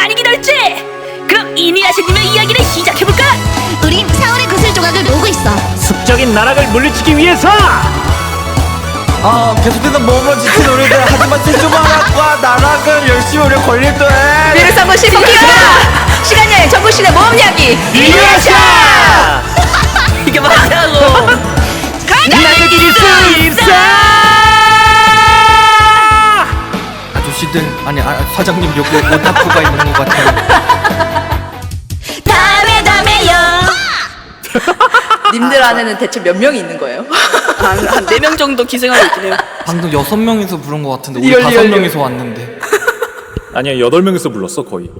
많이 기다렸지? 그럼 이니아시님의 이야기를 시작해볼까? 우린 사월의 구슬 조각을 모으고 있어. 습적인 나락을 물리치기 위해서! 아 계속되는 몸으로 지친 우리들. 하지만 세조만과 나락을 열심히 우리 걸릴 때. 비르상고 시범기가 시간여행 전국 시대 모험 이야기. 이니아샤 사장님 여기 오타쿠가 있는 것 같아요. 다음에 다음에요. 님들 안에는 대체 몇 명이 있는 거예요? 한네 명 정도 기생하고 있긴 해요. 방금 여섯 명이서 부른 것 같은데 우리 리얼, 다섯 리얼. 명이서 왔는데. 아니야 여덟 명이서 불렀어 거의.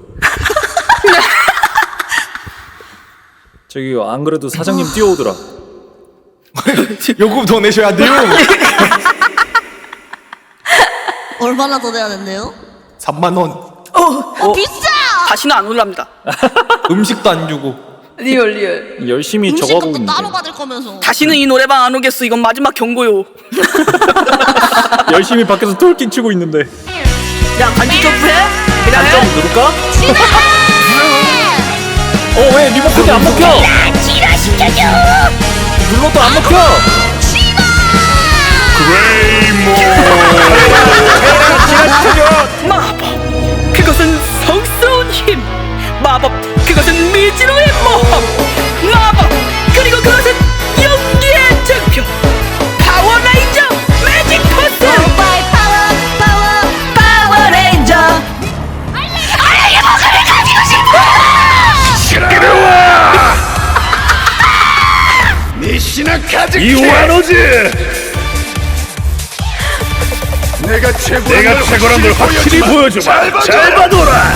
저기 안 그래도 사장님 뛰어오더라. 요금 더 내셔야 돼요. 얼마나 더 내야 된대요? 3만 원. 어, 비싸! 다시는 안 올랍니다. 음식도 안 주고. 리얼 리얼. 열심히 적어가고 음식값도 있는데. 따로 받을 거면서. 다시는 이 노래방 안 오겠어. 이건 마지막 경고요. 열심히 밖에서 톨킹 치고 있는데. 야 간지 점프해? 그냥 해 누를까? 어 왜 리모컨이 안 먹혀? 지라시켜줘! 눌러도 안 먹혀 마법 그것은 성스러운 힘. 마법 그것은 미지로의 모험. 마법 그리고 그것은 연기의 증표. 파워레인저 매직 퍼슨 파이 파워, 파워, 파워레인저! 알레게 목숨을 가지고 싶어! 이완호즈 내가 최고 내가 최고란 걸 확실히 보여주마 잘 봐둬라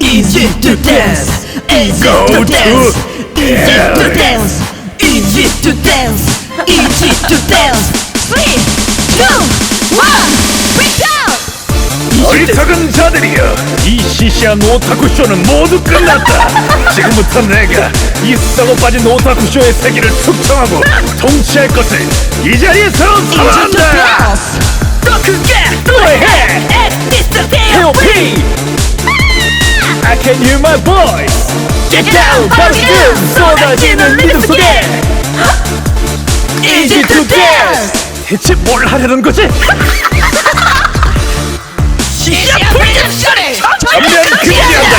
Easy to dance, easy to dance, easy to dance, easy to dance, easy to dance. Three, two, one, break down. 어리석은 자들이여 이 시시한 오타쿠 쇼는 모두 끝났다 지금부터 내가 이 썩어 빠진 오타쿠 쇼의 세계를 숙청하고 통치할 것을 이 자리에서 Easy to 선언한다 dance. 더 크게 노래해 It's Mr. P.O.P. I can hear my voice. Get down 바로 지금 쏟아지는 리듬 속에. Easy to dance 대체 뭘 하려는 거지? 시작 쇼를 전면 금지한다.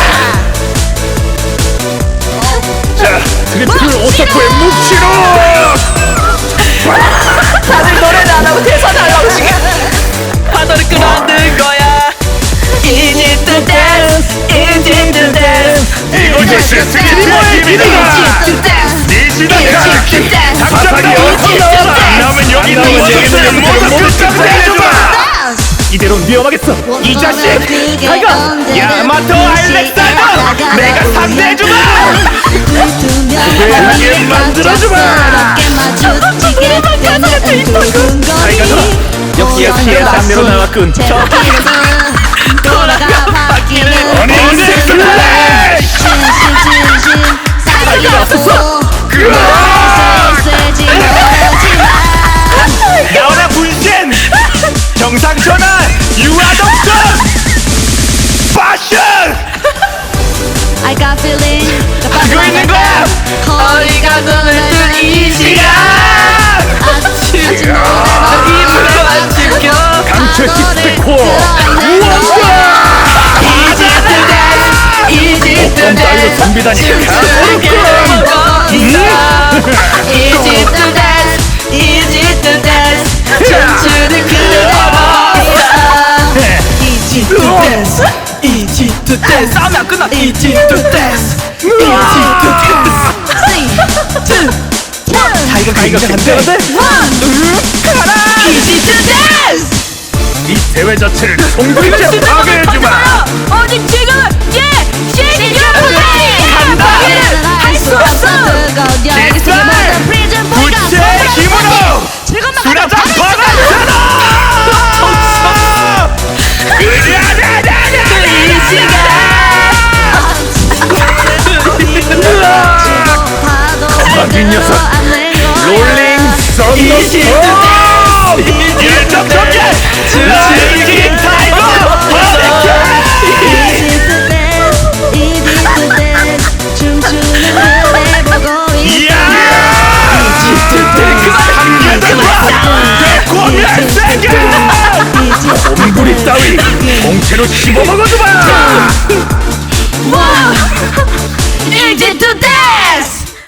자 트리플 오타쿠의 묵시로 주마 이대로 위험하겠어. 이 자식. 가가. 야마토 알렉산더. 내가 상대해주마. 그게 만들어주마. 가가 역시 역시 상대로 나왔군. 돌아가 눈을 뜬이 시간 강철 시스템 코어 Easy to 꼼 따위로 dance 덤비다니 가오르군 Easy to dance Easy to dance 춤추는 그대로 Easy to dance 싸움이 안 끝나 dance Easy to dance to dance! 이 대회 자체를 동물제 파괴해주마. 어디 지금? 예 시즌 간다! 할수 없어! 부채 힘으로 수라장 박아주잖아! 이 거만진 녀석 롤링 썬더스톰 일정 경기 즐긴 타이거 버리게 얼굴이 따위 통째로 씹어먹어주마!